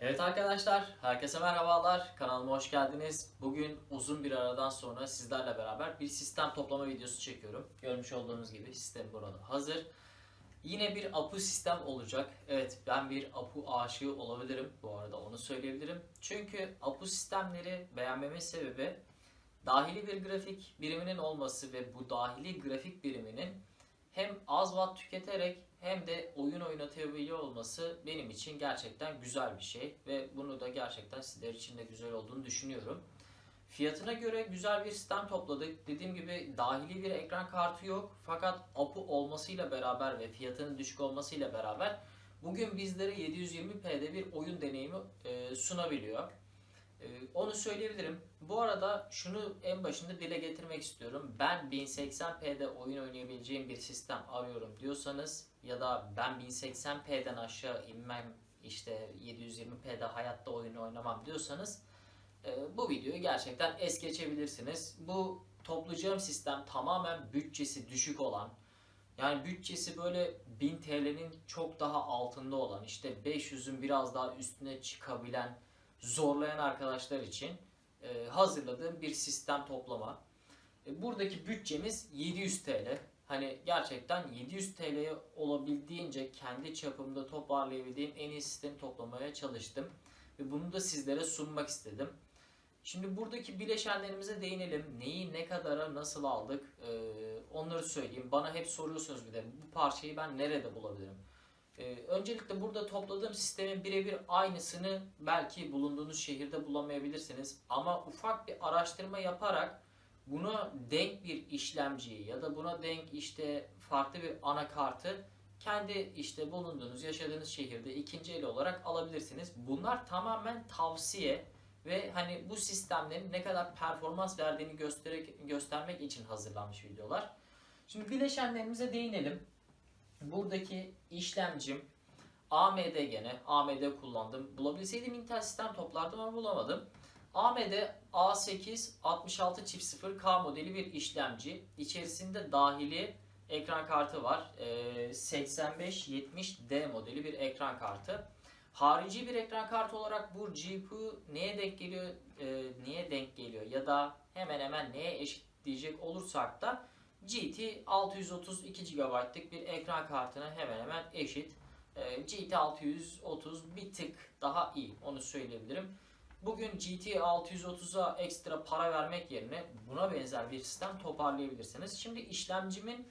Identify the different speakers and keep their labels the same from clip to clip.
Speaker 1: Evet arkadaşlar, herkese merhabalar. Kanalıma hoş geldiniz. Bugün uzun bir aradan sonra sizlerle beraber bir sistem toplama videosu çekiyorum. Görmüş olduğunuz gibi sistem burada hazır. Yine bir APU sistem olacak. Evet ben bir APU aşığı olabilirim bu arada onu söyleyebilirim. Çünkü APU sistemleri beğenmemin sebebi dahili bir grafik biriminin olması ve bu dahili grafik biriminin hem az watt tüketerek hem de oyun oynatabiliyor olması benim için gerçekten güzel bir şey ve bunu da gerçekten sizler için de güzel olduğunu düşünüyorum. Fiyatına göre güzel bir sistem topladık. Dediğim gibi dahili bir ekran kartı yok fakat APU olmasıyla beraber ve fiyatının düşük olmasıyla beraber bugün bizlere 720p'de bir oyun deneyimi e, sunabiliyor. E, onu söyleyebilirim. Bu arada şunu en başında dile getirmek istiyorum. Ben 1080p'de oyun oynayabileceğim bir sistem arıyorum diyorsanız ya da ben 1080p'den aşağı inmem işte 720p'de hayatta oyun oynamam diyorsanız e, bu videoyu gerçekten es geçebilirsiniz. Bu toplayacağım sistem tamamen bütçesi düşük olan yani bütçesi böyle 1000 TL'nin çok daha altında olan işte 500'ün biraz daha üstüne çıkabilen zorlayan arkadaşlar için e, hazırladığım bir sistem toplama. E, buradaki bütçemiz 700 TL. Hani gerçekten 700 TL'ye olabildiğince kendi çapımda toparlayabildiğim en iyi sistemi toplamaya çalıştım. Ve bunu da sizlere sunmak istedim. Şimdi buradaki bileşenlerimize değinelim. Neyi ne kadara nasıl aldık ee, onları söyleyeyim. Bana hep soruyorsunuz bir de bu parçayı ben nerede bulabilirim? Ee, öncelikle burada topladığım sistemin birebir aynısını belki bulunduğunuz şehirde bulamayabilirsiniz. Ama ufak bir araştırma yaparak buna denk bir işlemciyi ya da buna denk işte farklı bir anakartı kendi işte bulunduğunuz yaşadığınız şehirde ikinci el olarak alabilirsiniz. Bunlar tamamen tavsiye ve hani bu sistemlerin ne kadar performans verdiğini göstermek için hazırlanmış videolar. Şimdi bileşenlerimize değinelim. Buradaki işlemcim AMD gene AMD kullandım. Bulabilseydim Intel sistem toplardım ama bulamadım. AMD A8 66 çift 0 K modeli bir işlemci. İçerisinde dahili ekran kartı var. Ee, 8570D modeli bir ekran kartı. Harici bir ekran kartı olarak bu GPU neye denk geliyor, e, niye denk geliyor ya da hemen hemen neye eşit diyecek olursak da GT 632 GB'lık bir ekran kartına hemen hemen eşit. E, GT 630 bir tık daha iyi onu söyleyebilirim. Bugün GT 630'a ekstra para vermek yerine buna benzer bir sistem toparlayabilirsiniz. Şimdi işlemcimin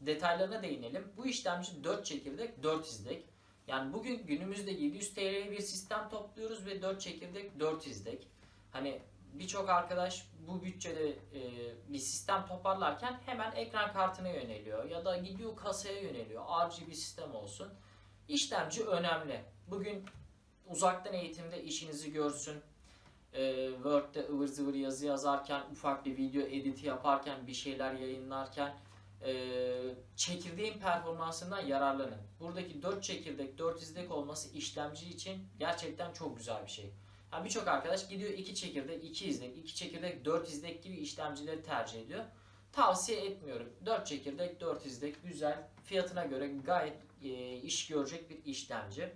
Speaker 1: detaylarına değinelim. Bu işlemci 4 çekirdek 4 izlek. Yani bugün günümüzde 700 TL'ye bir sistem topluyoruz ve 4 çekirdek 4 izlek. Hani birçok arkadaş bu bütçede e, bir sistem toparlarken hemen ekran kartına yöneliyor ya da gidiyor kasaya yöneliyor. RGB sistem olsun. İşlemci önemli. Bugün uzaktan eğitimde işinizi görsün. E, Word'de ıvır zıvır yazı yazarken, ufak bir video editi yaparken, bir şeyler yayınlarken e, çekirdeğin performansından yararlanın. Buradaki 4 çekirdek 4 izlek olması işlemci için gerçekten çok güzel bir şey. Yani Birçok arkadaş gidiyor 2 çekirdek 2 izlek, 2 çekirdek 4 izlek gibi işlemcileri tercih ediyor. Tavsiye etmiyorum. 4 çekirdek 4 izlek güzel. Fiyatına göre gayet e, iş görecek bir işlemci.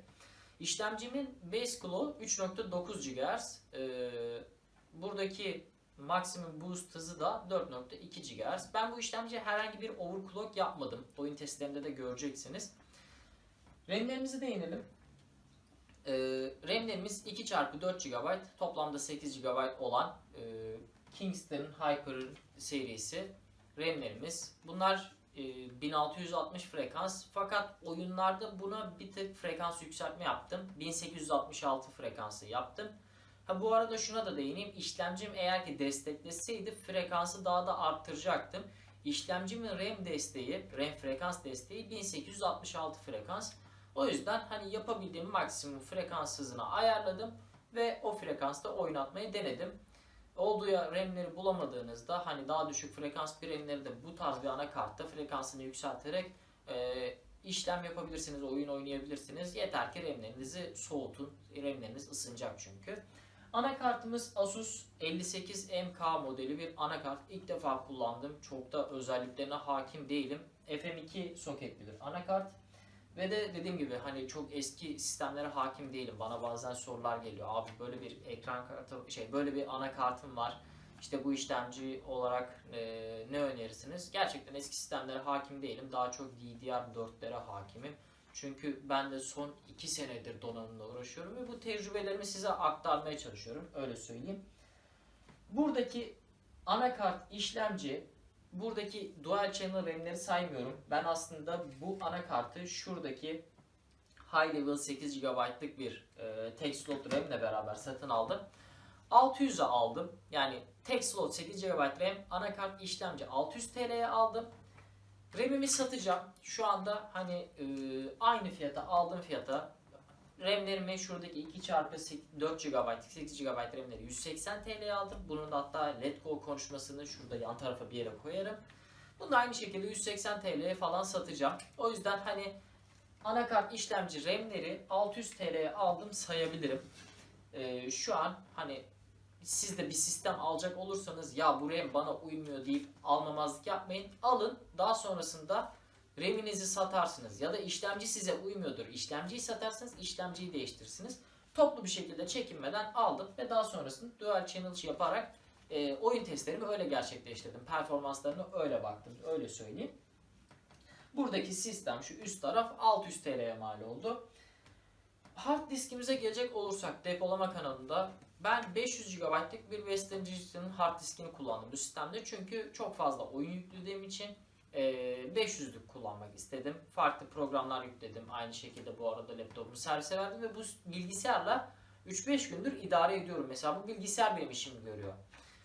Speaker 1: İşlemcimin base clock 3.9 GHz. E, buradaki maksimum boost hızı da 4.2 GHz. Ben bu işlemciye herhangi bir overclock yapmadım. Oyun testlerinde de göreceksiniz. RAM'lerimize değinelim. Ee, RAM'lerimiz 2x4 GB, toplamda 8 GB olan e, Kingston Hyper serisi RAM'lerimiz. Bunlar e, 1660 frekans fakat oyunlarda buna bir tık frekans yükseltme yaptım. 1866 frekansı yaptım. Ha bu arada şuna da değineyim. İşlemcim eğer ki destekleseydi frekansı daha da arttıracaktım. İşlemcimin RAM desteği, RAM frekans desteği 1866 frekans. O yüzden hani yapabildiğim maksimum frekans hızını ayarladım ve o frekansta oynatmayı denedim. Olduğu RAM'leri bulamadığınızda hani daha düşük frekans bir RAM'leri de bu tarz bir anakartta frekansını yükselterek e, işlem yapabilirsiniz, oyun oynayabilirsiniz. Yeter ki RAM'lerinizi soğutun. RAM'leriniz ısınacak çünkü. Anakartımız Asus 58MK modeli bir anakart. İlk defa kullandım. Çok da özelliklerine hakim değilim. FM2 soketli bir anakart. Ve de dediğim gibi hani çok eski sistemlere hakim değilim. Bana bazen sorular geliyor. Abi böyle bir ekran kartı şey böyle bir anakartım var. İşte bu işlemci olarak e, ne önerirsiniz? Gerçekten eski sistemlere hakim değilim. Daha çok DDR4'lere hakimim. Çünkü ben de son 2 senedir donanımla uğraşıyorum ve bu tecrübelerimi size aktarmaya çalışıyorum. Öyle söyleyeyim. Buradaki anakart işlemci buradaki dual channel RAM'leri saymıyorum. Ben aslında bu anakartı şuradaki high level 8 GB'lık bir e, tek slot RAM beraber satın aldım. 600'e aldım. Yani tek slot 8 GB RAM, anakart işlemci 600 TL'ye aldım. RAM'imi satacağım. Şu anda hani e, aynı fiyata aldığım fiyata RAM'lerimi şuradaki 2 çarpı 4 GB, 8 GB RAM'leri 180 TL'ye aldım. Bunun da hatta Go konuşmasını şurada yan tarafa bir yere koyarım. Bunu da aynı şekilde 180 TL'ye falan satacağım. O yüzden hani anakart işlemci RAM'leri 600 TL'ye aldım sayabilirim. Ee, şu an hani siz de bir sistem alacak olursanız ya bu RAM bana uymuyor deyip almamazlık yapmayın. Alın daha sonrasında RAM'inizi satarsınız ya da işlemci size uymuyordur. İşlemciyi satarsınız, işlemciyi değiştirirsiniz. Toplu bir şekilde çekinmeden aldım ve daha sonrasında dual channel yaparak e, oyun testlerimi öyle gerçekleştirdim. Performanslarına öyle baktım, öyle söyleyeyim. Buradaki sistem şu üst taraf 600 TL'ye mal oldu. Hard diskimize gelecek olursak depolama kanalında ben 500 GB'lık bir Western Digital'ın hard diskini kullandım bu sistemde. Çünkü çok fazla oyun yüklediğim için 500'lük kullanmak istedim. Farklı programlar yükledim. Aynı şekilde bu arada laptopumu servise verdim ve bu bilgisayarla 3-5 gündür idare ediyorum. Mesela bu bilgisayar benim işimi görüyor.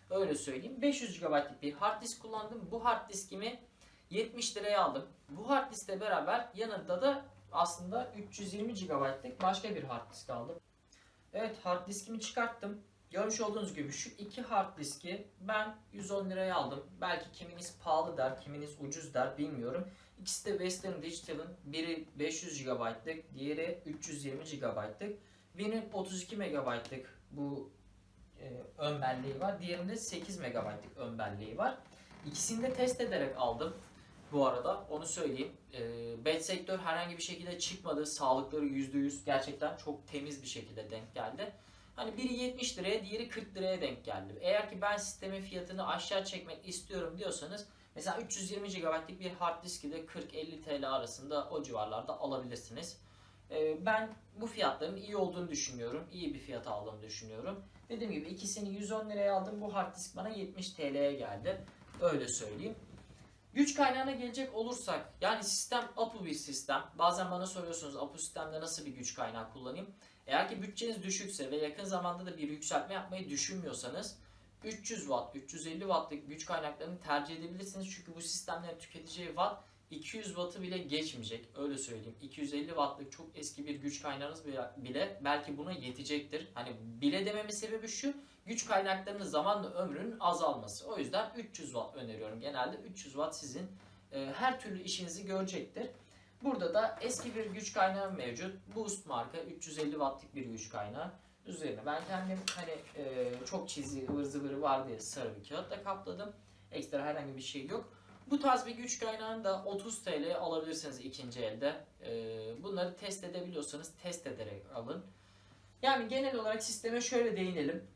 Speaker 1: Öyle söyleyeyim. 500 GB'lık bir hard disk kullandım. Bu hard diskimi 70 liraya aldım. Bu hard diskle beraber yanında da aslında 320 GB'lık başka bir hard disk aldım. Evet hard diskimi çıkarttım. Görmüş olduğunuz gibi şu iki hard diski ben 110 liraya aldım. Belki kiminiz pahalı der, kiminiz ucuz der bilmiyorum. İkisi de Western Digital'ın biri 500 GB'lık, diğeri 320 GB'lık. Birinin 32 MB'lık bu e, ön belleği var. Diğerinde 8 MB'lık ön belleği var. İkisini de test ederek aldım. Bu arada onu söyleyeyim. E, bad sektör herhangi bir şekilde çıkmadı. Sağlıkları %100 gerçekten çok temiz bir şekilde denk geldi. Hani biri 70 liraya, diğeri 40 liraya denk geldi. Eğer ki ben sistemin fiyatını aşağı çekmek istiyorum diyorsanız mesela 320 GB'lık bir hard diski de 40-50 TL arasında o civarlarda alabilirsiniz. E, ben bu fiyatların iyi olduğunu düşünüyorum. İyi bir fiyata aldığımı düşünüyorum. Dediğim gibi ikisini 110 liraya aldım. Bu hard disk bana 70 TL'ye geldi. Öyle söyleyeyim. Güç kaynağına gelecek olursak yani sistem APU bir sistem. Bazen bana soruyorsunuz APU sistemde nasıl bir güç kaynağı kullanayım? Eğer ki bütçeniz düşükse ve yakın zamanda da bir yükseltme yapmayı düşünmüyorsanız 300 Watt, 350 Watt'lık güç kaynaklarını tercih edebilirsiniz. Çünkü bu sistemlerin tüketeceği Watt 200 Watt'ı bile geçmeyecek. Öyle söyleyeyim. 250 Watt'lık çok eski bir güç kaynağınız bile belki buna yetecektir. Hani bile dememin sebebi şu. Güç kaynaklarının zamanla ömrünün azalması. O yüzden 300 Watt öneriyorum. Genelde 300 Watt sizin e, her türlü işinizi görecektir. Burada da eski bir güç kaynağı mevcut. Boost marka 350 wattlık bir güç kaynağı. Üzerine ben kendim hani e, çok çizi ıvır zıvırı var diye sarı bir kağıtla kapladım. Ekstra herhangi bir şey yok. Bu tarz bir güç kaynağını da 30 TL alabilirsiniz ikinci elde. E, bunları test edebiliyorsanız test ederek alın. Yani genel olarak sisteme şöyle değinelim.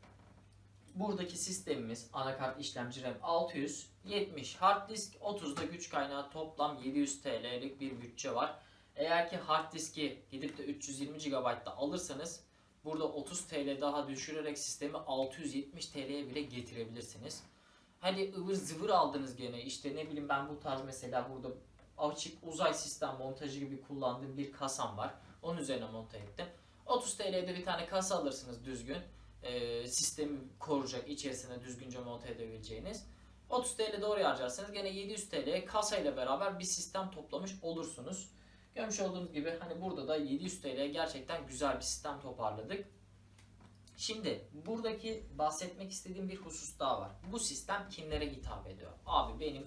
Speaker 1: Buradaki sistemimiz anakart işlemci RAM 600, 70 hard disk, 30 da güç kaynağı toplam 700 TL'lik bir bütçe var. Eğer ki hard diski gidip de 320 GB'da alırsanız burada 30 TL daha düşürerek sistemi 670 TL'ye bile getirebilirsiniz. Hani ıvır zıvır aldınız gene işte ne bileyim ben bu tarz mesela burada açık uzay sistem montajı gibi kullandığım bir kasam var. Onun üzerine monte ettim. 30 TL'de bir tane kasa alırsınız düzgün e, sistemi koruyacak içerisine düzgünce monte edebileceğiniz. 30 TL doğru harcarsanız gene 700 TL kasayla beraber bir sistem toplamış olursunuz. Görmüş olduğunuz gibi hani burada da 700 TL gerçekten güzel bir sistem toparladık. Şimdi buradaki bahsetmek istediğim bir husus daha var. Bu sistem kimlere hitap ediyor? Abi benim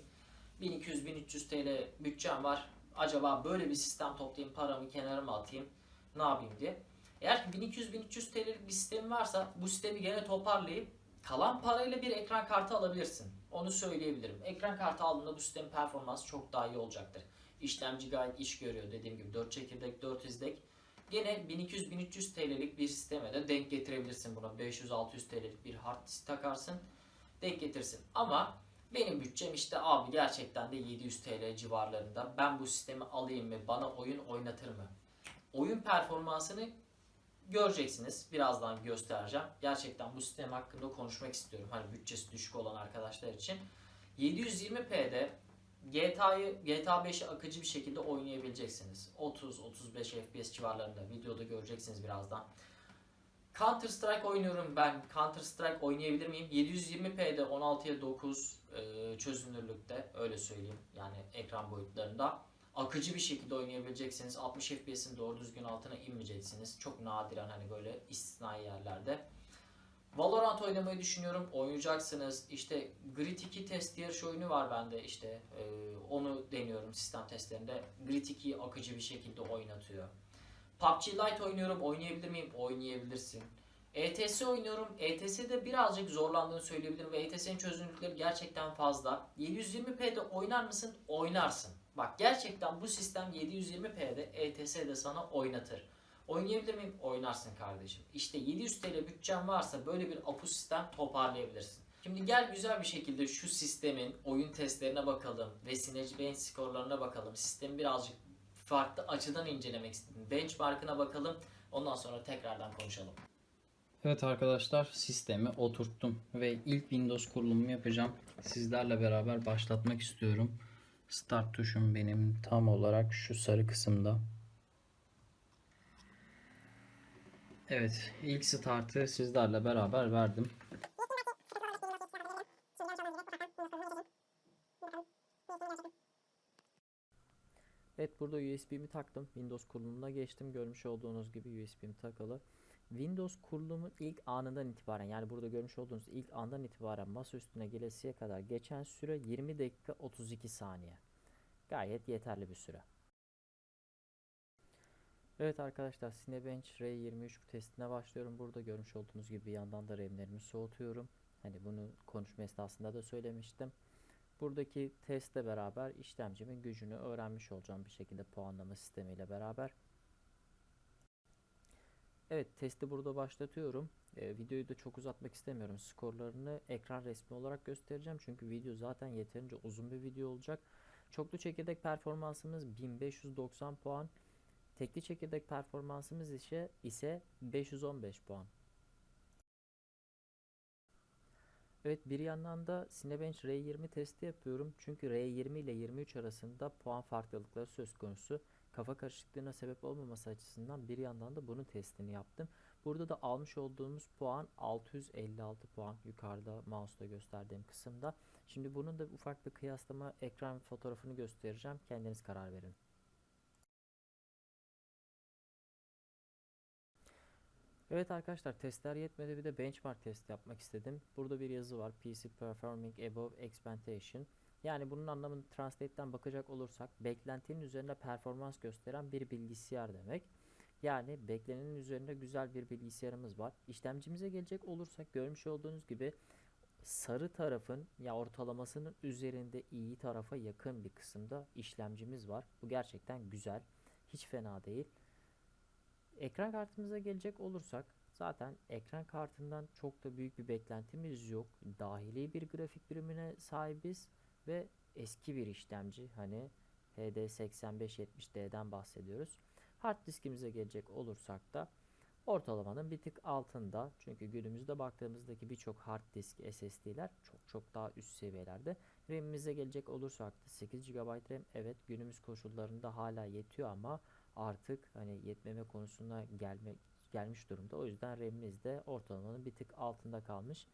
Speaker 1: 1200-1300 TL bütçem var. Acaba böyle bir sistem toplayayım paramı kenara mı atayım ne yapayım diye. Eğer ki 1200-1300 TL'lik bir sistemi varsa bu sistemi gene toparlayıp kalan parayla bir ekran kartı alabilirsin. Onu söyleyebilirim. Ekran kartı aldığında bu sistemin performansı çok daha iyi olacaktır.
Speaker 2: İşlemci gayet iş görüyor. Dediğim gibi 4 çekirdek 4 izdek. Gene 1200-1300 TL'lik bir sisteme de denk getirebilirsin buna. 500-600 TL'lik bir hard disk takarsın. Denk getirsin. Ama benim bütçem işte abi gerçekten de 700 TL civarlarında. Ben bu sistemi alayım mı? Bana oyun oynatır mı? Oyun performansını göreceksiniz. Birazdan göstereceğim. Gerçekten bu sistem hakkında konuşmak istiyorum. Hani bütçesi düşük olan arkadaşlar için. 720p'de GTA'yı GTA 5'i akıcı bir şekilde oynayabileceksiniz. 30-35 FPS civarlarında videoda göreceksiniz birazdan. Counter Strike oynuyorum ben. Counter Strike oynayabilir miyim? 720p'de 16'ya 9 e, çözünürlükte öyle söyleyeyim. Yani ekran boyutlarında. Akıcı bir şekilde oynayabileceksiniz. 60 FPS'in doğru düzgün altına inmeyeceksiniz. Çok nadiren hani böyle istisnai yerlerde. Valorant oynamayı düşünüyorum. Oynayacaksınız. İşte Grid 2 test yarış oyunu var bende işte. e, onu deniyorum sistem testlerinde. Grid 2'yi akıcı bir şekilde oynatıyor. PUBG Lite oynuyorum. Oynayabilir miyim? Oynayabilirsin. ETS oynuyorum. ETS'de birazcık zorlandığını söyleyebilirim ve ETS'nin çözünürlükleri gerçekten fazla. 720p'de oynar mısın? Oynarsın. Bak gerçekten bu sistem 720p'de ETS'de sana oynatır. Oynayabilir miyim? Oynarsın kardeşim. İşte 700 TL bütçen varsa böyle bir APU sistem toparlayabilirsin. Şimdi gel güzel bir şekilde şu sistemin oyun testlerine bakalım ve Synergy Bench skorlarına bakalım. Sistemi birazcık farklı açıdan incelemek istedim. Benchmark'ına bakalım. Ondan sonra tekrardan konuşalım.
Speaker 3: Evet arkadaşlar sistemi oturttum ve ilk Windows kurulumu yapacağım. Sizlerle beraber başlatmak istiyorum. Start tuşum benim tam olarak şu sarı kısımda. Evet ilk startı sizlerle beraber verdim.
Speaker 1: Evet burada USB'mi taktım. Windows kurulumuna geçtim. Görmüş olduğunuz gibi USB'm takılı. Windows kurulumun ilk anından itibaren yani burada görmüş olduğunuz ilk andan itibaren masa üstüne gelesiye kadar geçen süre 20 dakika 32 saniye. Gayet yeterli bir süre. Evet arkadaşlar Cinebench R23 testine başlıyorum. Burada görmüş olduğunuz gibi bir yandan da RAM'lerimi soğutuyorum. Hani bunu konuşma esnasında da söylemiştim. Buradaki testle beraber işlemcimin gücünü öğrenmiş olacağım bir şekilde puanlama sistemiyle beraber. Evet testi burada başlatıyorum. Ee, videoyu da çok uzatmak istemiyorum. Skorlarını ekran resmi olarak göstereceğim. Çünkü video zaten yeterince uzun bir video olacak. Çoklu çekirdek performansımız 1590 puan. Tekli çekirdek performansımız ise, ise 515 puan. Evet bir yandan da Cinebench R20 testi yapıyorum. Çünkü R20 ile 23 arasında puan farklılıkları söz konusu. Kafa karışıklığına sebep olmaması açısından bir yandan da bunun testini yaptım. Burada da almış olduğumuz puan 656 puan yukarıda mouse'da gösterdiğim kısımda. Şimdi bunun da ufak bir kıyaslama ekran fotoğrafını göstereceğim. Kendiniz karar verin. Evet arkadaşlar testler yetmedi bir de benchmark test yapmak istedim. Burada bir yazı var. PC Performing Above Expectation. Yani bunun anlamını Translate'ten bakacak olursak beklentinin üzerinde performans gösteren bir bilgisayar demek. Yani beklenenin üzerinde güzel bir bilgisayarımız var. İşlemcimize gelecek olursak görmüş olduğunuz gibi sarı tarafın ya ortalamasının üzerinde iyi tarafa yakın bir kısımda işlemcimiz var. Bu gerçekten güzel. Hiç fena değil. Ekran kartımıza gelecek olursak zaten ekran kartından çok da büyük bir beklentimiz yok. Dahili bir grafik birimine sahibiz ve eski bir işlemci hani HD8570D'den bahsediyoruz. Hard diskimize gelecek olursak da ortalamanın bir tık altında. Çünkü günümüzde baktığımızdaki birçok hard disk SSD'ler çok çok daha üst seviyelerde. RAM'imize gelecek olursak da 8 GB RAM evet günümüz koşullarında hala yetiyor ama artık hani yetmeme konusuna gelme gelmiş durumda. O yüzden RAM'imiz de ortalamanın bir tık altında kalmış.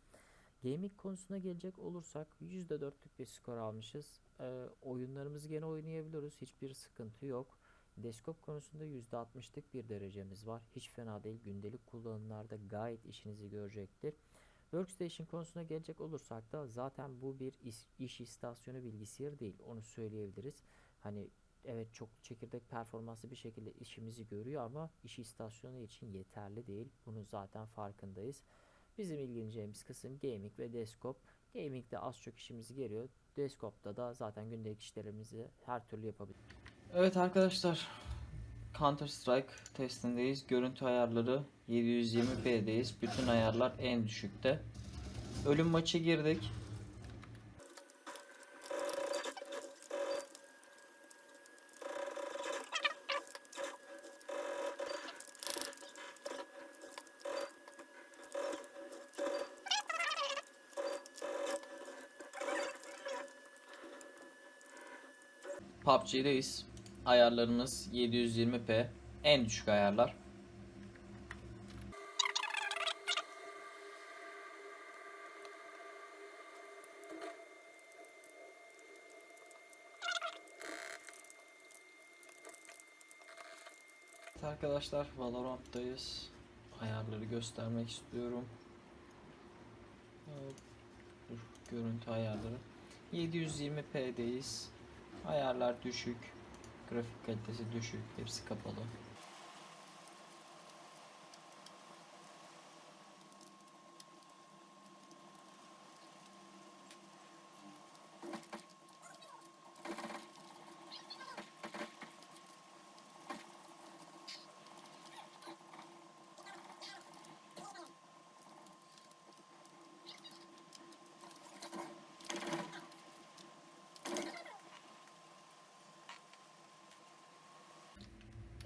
Speaker 1: Gaming konusuna gelecek olursak %4'lük bir skor almışız. Ee, oyunlarımızı gene oynayabiliyoruz. Hiçbir sıkıntı yok. Desktop konusunda %60'lık bir derecemiz var. Hiç fena değil. Gündelik kullanımlarda gayet işinizi görecektir. Workstation konusuna gelecek olursak da zaten bu bir iş, iş istasyonu bilgisayarı değil. Onu söyleyebiliriz. Hani evet çok çekirdek performanslı bir şekilde işimizi görüyor ama iş istasyonu için yeterli değil. Bunun zaten farkındayız. Bizim ilgileneceğimiz kısım gaming ve desktop. Gaming'de az çok işimizi görüyor. Desktop'ta da zaten gündelik işlerimizi her türlü yapabiliyoruz. Evet arkadaşlar. Counter Strike testindeyiz. Görüntü ayarları 720p'deyiz. Bütün ayarlar en düşükte. Ölüm maçı girdik. PUBG'deyiz. Ayarlarımız 720p. En düşük ayarlar. Evet arkadaşlar Valorant'tayız. Ayarları göstermek istiyorum. Dur, görüntü ayarları. 720p'deyiz. Ayarlar düşük. Grafik kalitesi düşük. Hepsi kapalı.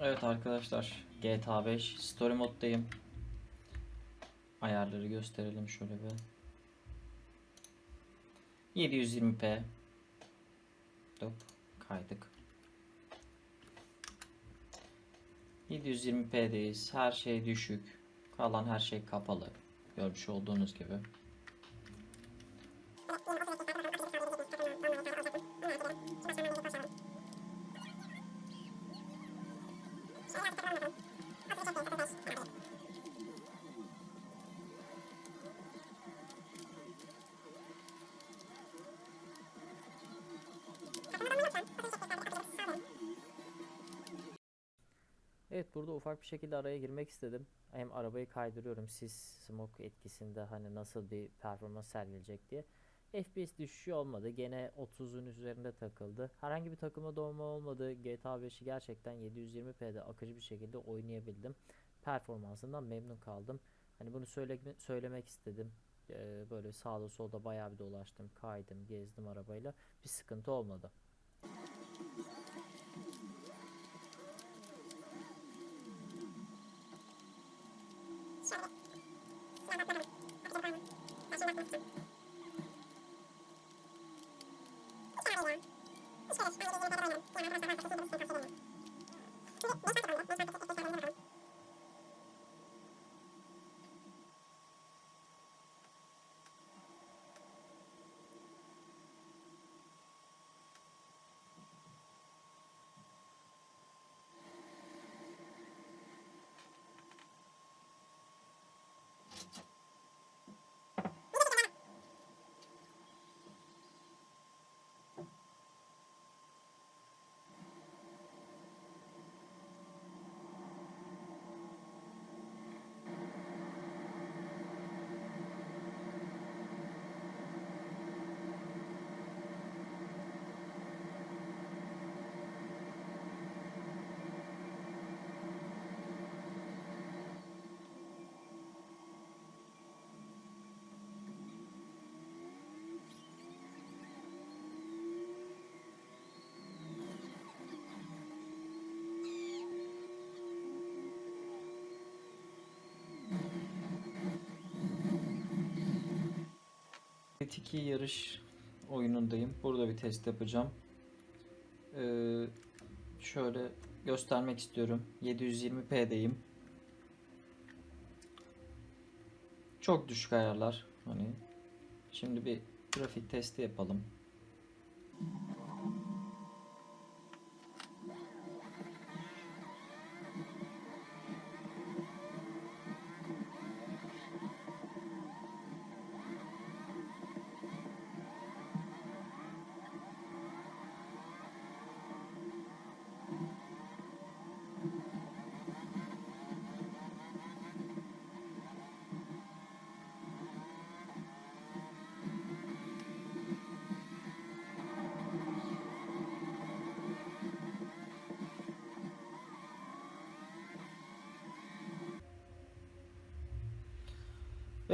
Speaker 1: Evet arkadaşlar GTA 5 Story moddayım. Ayarları gösterelim şöyle bir. 720p. Hop kaydık. 720p'deyiz. Her şey düşük. Kalan her şey kapalı. Görmüş olduğunuz gibi.
Speaker 3: Evet burada ufak bir şekilde araya girmek istedim. Hem arabayı kaydırıyorum sis smoke etkisinde hani nasıl bir performans sergileyecek diye. FPS düşüşü olmadı. Gene 30'un üzerinde takıldı. Herhangi bir takılma dolma olmadı. GTA 5'i gerçekten 720p'de akıcı bir şekilde oynayabildim. Performansından memnun kaldım. Hani bunu söyle, söylemek istedim. Ee, böyle sağda solda bayağı bir dolaştım, kaydım, gezdim arabayla. Bir sıkıntı olmadı.
Speaker 1: 2 yarış oyunundayım. Burada bir test yapacağım. Ee, şöyle göstermek istiyorum. 720p'deyim. Çok düşük ayarlar. Hani şimdi bir grafik testi yapalım.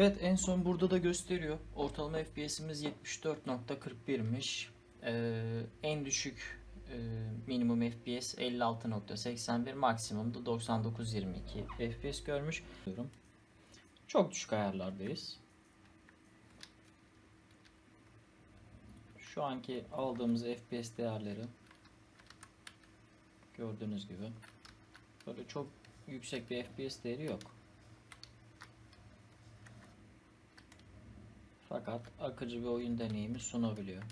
Speaker 3: Evet en son burada da gösteriyor. Ortalama FPS'imiz 74.41'miş. Ee, en düşük e, minimum FPS 56.81 maksimum da 99.22 FPS görmüş. Çok düşük ayarlardayız. Şu anki aldığımız FPS değerleri gördüğünüz gibi böyle çok yüksek bir FPS değeri yok. Fakat akıcı bir oyun deneyimi sunabiliyor.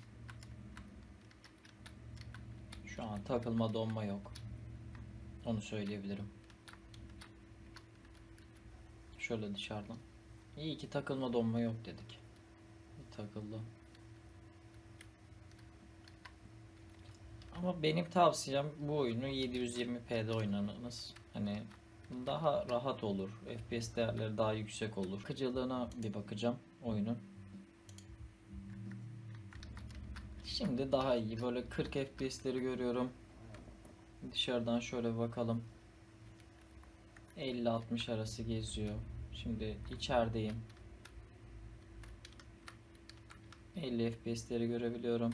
Speaker 3: Şu an takılma donma yok. Onu söyleyebilirim. Şöyle dışarıdan. İyi ki takılma donma yok dedik. Takıldı. Ama benim tavsiyem bu oyunu 720p'de oynanınız. Hani daha rahat olur. FPS değerleri daha yüksek olur. Akıcılığına bir bakacağım oyunun. Şimdi daha iyi. Böyle 40 FPS'leri görüyorum. Dışarıdan şöyle bakalım. 50-60 arası geziyor. Şimdi içerideyim. 50 FPS'leri görebiliyorum.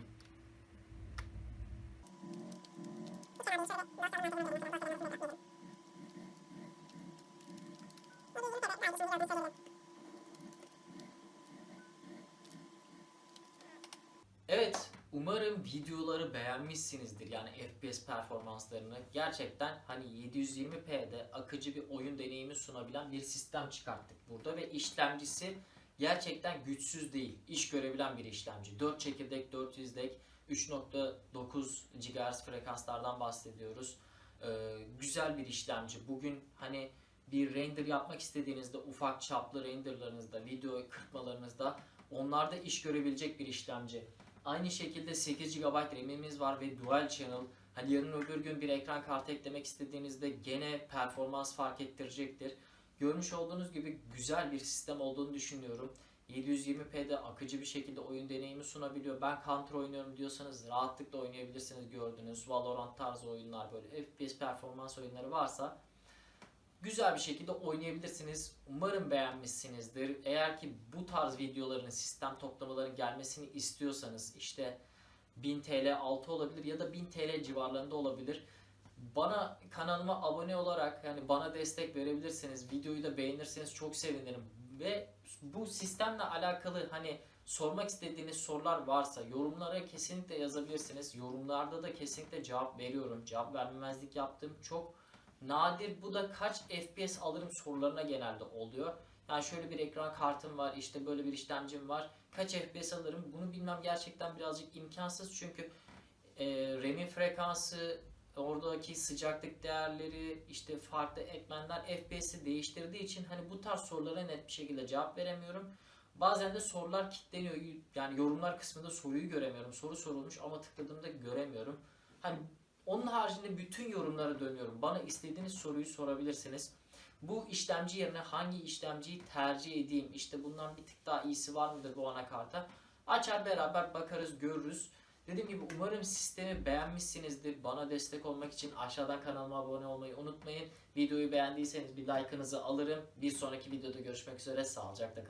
Speaker 1: Evet, umarım videoları beğenmişsinizdir. Yani FPS performanslarını gerçekten hani 720p'de akıcı bir oyun deneyimi sunabilen bir sistem çıkarttık burada ve işlemcisi gerçekten güçsüz değil. İş görebilen bir işlemci. 4 çekirdek, 400 dek, 3.9 GHz frekanslardan bahsediyoruz. Ee, güzel bir işlemci. Bugün hani bir render yapmak istediğinizde ufak çaplı renderlarınızda, video kırpmalarınızda onlarda iş görebilecek bir işlemci. Aynı şekilde 8 GB RAM'imiz var ve Dual Channel. Hani yarın öbür gün bir ekran kartı eklemek istediğinizde gene performans fark ettirecektir. Görmüş olduğunuz gibi güzel bir sistem olduğunu düşünüyorum. 720p'de akıcı bir şekilde oyun deneyimi sunabiliyor. Ben Counter oynuyorum diyorsanız rahatlıkla oynayabilirsiniz gördüğünüz Valorant tarzı oyunlar böyle FPS performans oyunları varsa güzel bir şekilde oynayabilirsiniz. Umarım beğenmişsinizdir. Eğer ki bu tarz videoların sistem toplamaların gelmesini istiyorsanız işte 1000 TL altı olabilir ya da 1000 TL civarlarında olabilir. Bana kanalıma abone olarak yani bana destek verebilirsiniz. Videoyu da beğenirseniz çok sevinirim. Ve bu sistemle alakalı hani sormak istediğiniz sorular varsa yorumlara kesinlikle yazabilirsiniz. Yorumlarda da kesinlikle cevap veriyorum. Cevap vermemezlik yaptığım çok nadir. Bu da kaç FPS alırım sorularına genelde oluyor. Yani şöyle bir ekran kartım var, işte böyle bir işlemcim var. Kaç FPS alırım? Bunu bilmem gerçekten birazcık imkansız çünkü e, RAM'in frekansı, oradaki sıcaklık değerleri, işte farklı etmenler FPS'i değiştirdiği için hani bu tarz sorulara net bir şekilde cevap veremiyorum. Bazen de sorular kilitleniyor. Yani yorumlar kısmında soruyu göremiyorum. Soru sorulmuş ama tıkladığımda göremiyorum. Hani onun haricinde bütün yorumlara dönüyorum. Bana istediğiniz soruyu sorabilirsiniz. Bu işlemci yerine hangi işlemciyi tercih edeyim? İşte bundan bir tık daha iyisi var mıdır bu anakarta? Açar beraber bakarız, görürüz. Dediğim gibi umarım sistemi beğenmişsinizdir. Bana destek olmak için aşağıdan kanalıma abone olmayı unutmayın. Videoyu beğendiyseniz bir like'ınızı alırım. Bir sonraki videoda görüşmek üzere. Sağlıcakla kalın.